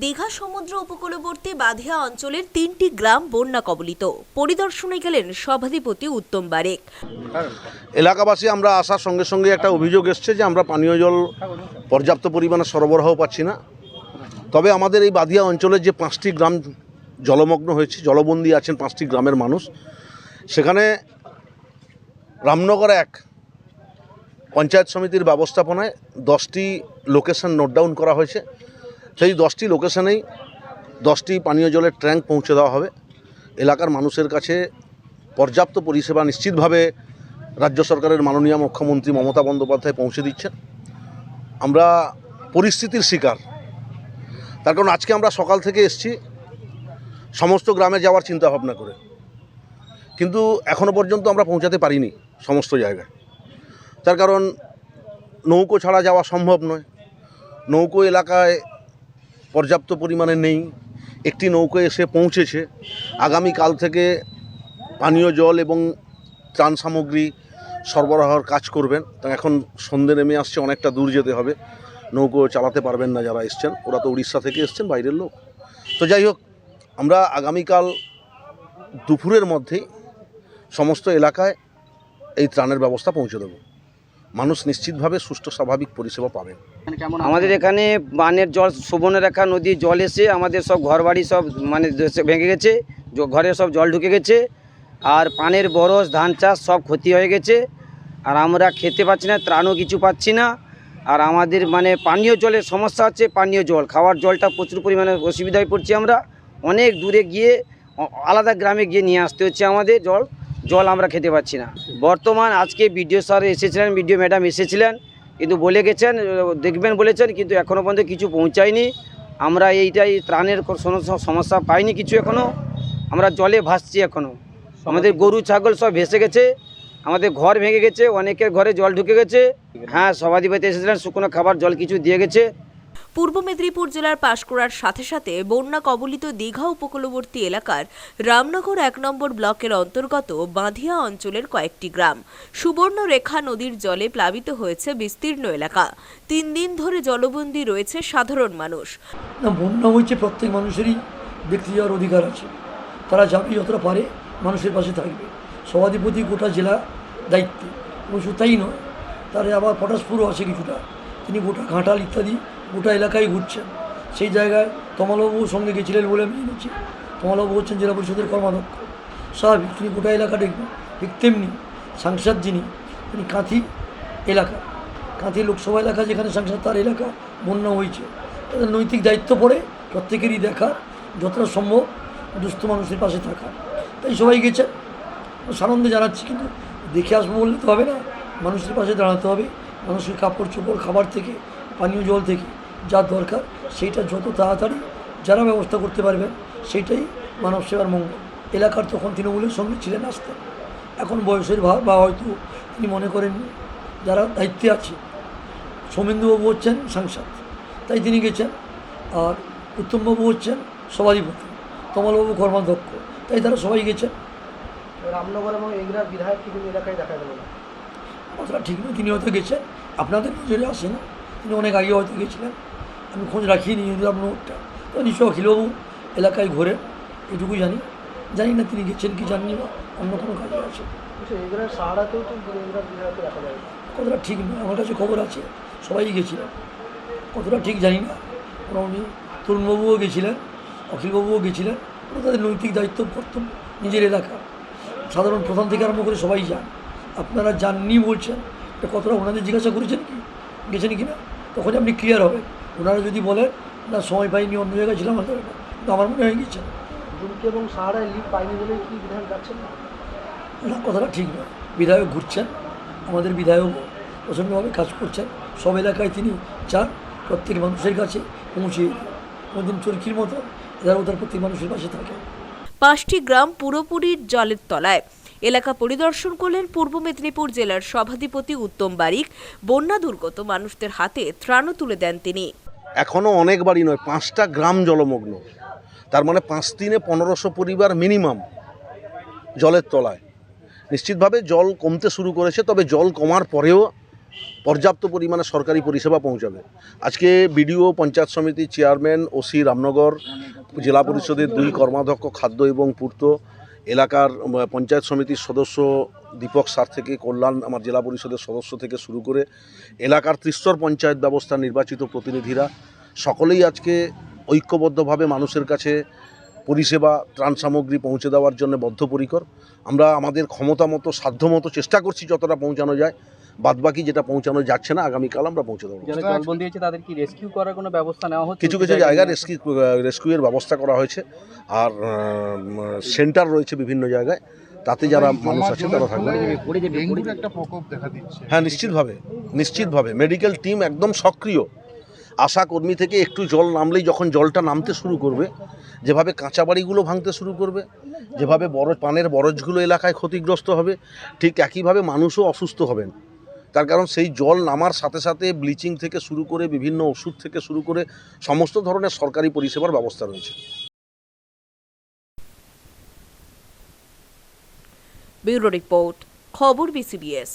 দীঘা সমুদ্র উপকূলবর্তী বাধিয়া অঞ্চলের তিনটি গ্রাম বন্যা কবলিত। পরিদর্শনে গেলেন সভাধিপতি উত্তম বারেক। এলাকাবাসী, আমরা আসার সঙ্গে সঙ্গে একটা অভিযোগ এসছে যে আমরা পানীয় জল পর্যাপ্ত পরিমাণে সরবরাহ পাচ্ছি না। তবে আমাদের এই বাদিয়া অঞ্চলের যে পাঁচটি গ্রাম জলমগ্ন হয়েছে, জলবন্দী আছেন পাঁচটি গ্রামের মানুষ, সেখানে রামনগর এক পঞ্চায়েত সমিতির ব্যবস্থাপনায় দশটি লোকেশন নোট ডাউন করা হয়েছে। সেই দশটি লোকেশনেই দশটি পানীয় জলের ট্যাঙ্ক পৌঁছে দেওয়া হবে। এলাকার মানুষের কাছে পর্যাপ্ত পরিষেবা নিশ্চিতভাবে রাজ্য সরকারের মাননীয় মুখ্যমন্ত্রী মমতা বন্দ্যোপাধ্যায় পৌঁছে দিচ্ছেন। আমরা পরিস্থিতির শিকার। তার কারণ আজকে আমরা সকাল থেকে এসছি, সমস্ত গ্রামে যাওয়ার চিন্তা ভাবনা করে। কিন্তু এখনও পর্যন্ত আমরা পৌঁছাতে পারিনি সমস্ত জায়গায়। তার কারণ নৌকো ছাড়া যাওয়া সম্ভব নয়। নৌকো এলাকায় পর্যাপ্ত পরিমাণে নেই। একটি নৌকো এসে পৌঁছেছে। আগামীকাল থেকে পানীয় জল এবং ত্রাণ সামগ্রী সরবরাহর কাজ করবেন। এখন সন্ধে নেমে আসছে, অনেকটা দূর যেতে হবে। নৌকো চালাতে পারবেন না যারা এসছেন। ওরা তো উড়িষ্যা থেকে এসছেন, বাইরের লোক। তো যাই হোক, আমরা আগামীকাল দুপুরের মধ্যেই সমস্ত এলাকায় এই ত্রাণের ব্যবস্থা পৌঁছে দেবো। মানুষ নিশ্চিতভাবে সুষ্ঠু স্বাভাবিক পরিষেবা পাবেন আমাদের এখানে বানের জল সুবর্ণরেখা নদীর জল এসে আমাদের সব ঘরবাড়ি সব মানে দেশে ভেঙে গেছে ঘরে সব জল ঢুকে গেছে আর পানের বরস ধান চাষ সব ক্ষতি হয়ে গেছে আর আমরা খেতে পাচ্ছি না ত্রাণও কিছু পাচ্ছি না আর আমাদের মানে পানীয় জলের সমস্যা হচ্ছে পানীয় জল খাওয়ার জলটা প্রচুর পরিমাণে অসুবিধায় পড়ছি আমরা অনেক দূরে গিয়ে আলাদা গ্রামে গিয়ে নিয়ে আসতে হচ্ছে আমাদের জল জল আমরা খেতে পাচ্ছি না। বর্তমান আজকে বিডিও স্যার এসেছিলেন, বিডিও ম্যাডাম এসেছিলেন, কিন্তু বলে গেছেন, দেখবেন বলেছেন, কিন্তু এখনও পর্যন্ত কিছু পৌঁছায়নি। আমরা এইটাই ত্রাণের সমস্যা পাইনি কিছু এখনও আমরা জলে ভাসছি এখনও আমাদের গরু, ছাগল সব ভেসে গেছে, আমাদের ঘর ভেঙে গেছে, অনেকের ঘরে জল ঢুকে গেছে। হ্যাঁ সভাধিপতি এসেছিলেন, শুকনো খাবার, জল কিছু দিয়ে গেছে। পূর্ব মেদিনীপুর জেলার পাশকুড়ার সাথে সাথে বন্যা কবলিত দীঘা উপকূলবর্তী এলাকার রামনগর এক নম্বর ব্লকের অন্তর্গত বাঁধিয়া অঞ্চলের কয়েকটি গ্রাম। সুবর্ণরেখা নদীর জলে প্লাবিত হয়েছে বিস্তীর্ণ এলাকা। তিন দিন ধরে জলবন্দী রয়েছে সাধারণ মানুষ। না, বন্যা হয়েছে প্রত্যেক মানুষেরই ব্যক্তি যাওয়ার অধিকার আছে। তারা যাবে যতটা পারে মানুষের পাশে থাকবে। সভাধিপতি গোটা জেলা দায়িত্বে। এবং শুধু তাই নয় তারা আবার পটাশপুরও আছে কিছুটা। তিনি গোটা ঘাটাল ইত্যাদি গোটা এলাকায় ঘুরছেন। সেই জায়গায় তমালবাবুর সঙ্গে গেছিলেন বলে আমি জেনেছি। তমালবাবু হচ্ছেন জেলা পরিষদের কর্মাধ্যক্ষ। স্বাভাবিক, তিনি গোটা এলাকা দেখবেন। ঠিক তেমনি সাংসদ যিনি, তিনি কাঁথি এলাকা। কাঁথি লোকসভা এলাকা, যেখানে সাংসদ তার এলাকা বন্যা হয়েছে। তাদের নৈতিক দায়িত্ব পড়ে প্রত্যেকেরই দেখা যতটা সম্ভব দুস্থ মানুষের পাশে থাকা। তাই সবাই গেছে। সানন্দে জানাচ্ছি, কিন্তু দেখে আসব বললে তো হবে না। মানুষের পাশে দাঁড়াতে হবে। মানুষের কাপড় চোপড় খাবার থেকে, পানীয় জল থেকে যা দরকার সেইটা যত তাড়াতাড়ি যারা ব্যবস্থা করতে পারবেন সেইটাই মানব সেবার মঙ্গল। এলাকার তখন তৃণমূলের সঙ্গে ছিলেন আসতেন এখন বয়সের ভাব বা হয়তো তিনি মনে করেন যারা দায়িত্বে আছে। সৌমেন্দুবাবু হচ্ছেন সাংসদ, তাই তিনি গেছেন। আর উত্তমবাবু হচ্ছেন সভাধিপতি, তমালবাবু কর্মাধ্যক্ষ, তাই তারা সবাই গেছেন। রামনগর এবং এগুলা বিধায়ক কিন্তু এলাকায় দেখা গেল না? কথাটা ঠিক নয় তিনি হয়তো গেছেন। আপনাদের নজরে আসেন তিনি অনেক আগে হয়তো গেছিলেন। আমি খোঁজ রাখিনি যদি আপনার নোটটা তো নিশ্চয় অখিলবাবু এলাকায় ঘোরেন এটুকু জানি। জানি না তিনি গেছেন কি জাননি বা অন্য কোনো কাজে আছে। যায়। কতটা ঠিক নয় আমার কাছে খবর আছে। সবাই গেছিলেন। কতটা ঠিক জানি না। উনি তরুণবাবুও গেছিলেন অখিলবাবুও গেছিলেন। তাদের নৈতিক দায়িত্ব কর্তব্য নিজের এলাকা। সাধারণ প্রধান থেকে আরম্ভ করে সবাই যান। আপনারা যাননি বলছেন এটা কতটা ওনাদের জিজ্ঞাসা করেছেন কি? গেছেন কি না তখন আপনি ক্লিয়ার হবেন ওনারা যদি বলেন না সময় পাইনি অন্য জায়গায় ছিলাম ব্যাপার। কিন্তু আমার মনে হয় দুমকি এবং সাহারায় লিভ পাইনি বলে কি বিধায়ক যাচ্ছেন না? না কথাটা ঠিক নয়। বিধায়ক ঘুরছেন আমাদের বিধায়ক প্রচণ্ডভাবে কাজ করছেন। সব এলাকায় তিনি চান প্রত্যেক মানুষের কাছে পৌঁছে কোনোদিন চরকির মতো এরাও তার প্রত্যেক মানুষের পাশে থাকে। পাঁচটি গ্রাম পুরোপুরি জলের তলায়। এলাকা পরিদর্শন করলেন পূর্ব মেদিনীপুর জেলার সভাধিপতি উত্তম বারিক। বন্যা দুর্গত মানুষদের হাতে ত্রাণও তুলে দেন তিনি। এখনও অনেক বাড়ি নয়, পাঁচটা গ্রাম জলমগ্ন। তার মানে পাঁচ দিনে পনেরোশো পরিবার মিনিমাম জলের তলায়। নিশ্চিতভাবে জল কমতে শুরু করেছে, তবে জল কমার পরেও পর্যাপ্ত পরিমাণে সরকারি পরিষেবা পৌঁছাবে। আজকে বিডিও, পঞ্চায়েত সমিতির চেয়ারম্যান, ওসি, রামনগর, জেলা পরিষদের দুই কর্মাধ্যক্ষ, খাদ্য এবং পূর্ত এলাকার পঞ্চায়েত সমিতির সদস্য দীপক সার থেকে, কল্যাণ আমার জেলা পরিষদের সদস্য থেকে শুরু করে এলাকার ত্রিস্তর পঞ্চায়েত ব্যবস্থার নির্বাচিত প্রতিনিধিরা, সকলেই আজকে ঐক্যবদ্ধভাবে মানুষের কাছে পরিষেবা, ত্রাণ সামগ্রী পৌঁছে দেওয়ার জন্য বদ্ধপরিকর। আমরা আমাদের ক্ষমতা মতো সাধ্য মতো চেষ্টা করছি যতটা পৌঁছানো যায়। বাদবাকি যেটা পৌঁছানো যাচ্ছে না আগামীকাল আমরা পৌঁছে দেবো। যারা জলবন্দী হয়েছে তাদের কি রেস্কিউ করার কোনো ব্যবস্থা নেওয়া হচ্ছে? কিছু কিছু জায়গায় রেস্কিউ রেস্কিউয়ের ব্যবস্থা করা হয়েছে। আর সেন্টার রয়েছে বিভিন্ন জায়গায়। তাতে যারা মানুষ আছে তারা থাকবে। ডেঙ্গুর একটা প্রকোপ দেখা দিচ্ছে। হ্যাঁ নিশ্চিতভাবে নিশ্চিতভাবে। মেডিকেল টিম একদম সক্রিয়। আশা কর্মী থেকে একটু জল নামলেই যখন জলটা নামতে শুরু করবে যেভাবে কাঁচা বাড়িগুলো ভাঙতে শুরু করবে যেভাবে বরজ পানের বরজগুলো এলাকায় ক্ষতিগ্রস্ত হবে ঠিক একইভাবে মানুষও অসুস্থ হবেন। তার কারণ সেই জল নামার সাথে সাথে ব্লিচিং থেকে শুরু করে বিভিন্ন ওষুধ থেকে শুরু করে সমস্ত ধরনের সরকারি পরিষেবার ব্যবস্থা রয়েছে। ব্যুরো রিপোর্ট, খবর বিসিবিএস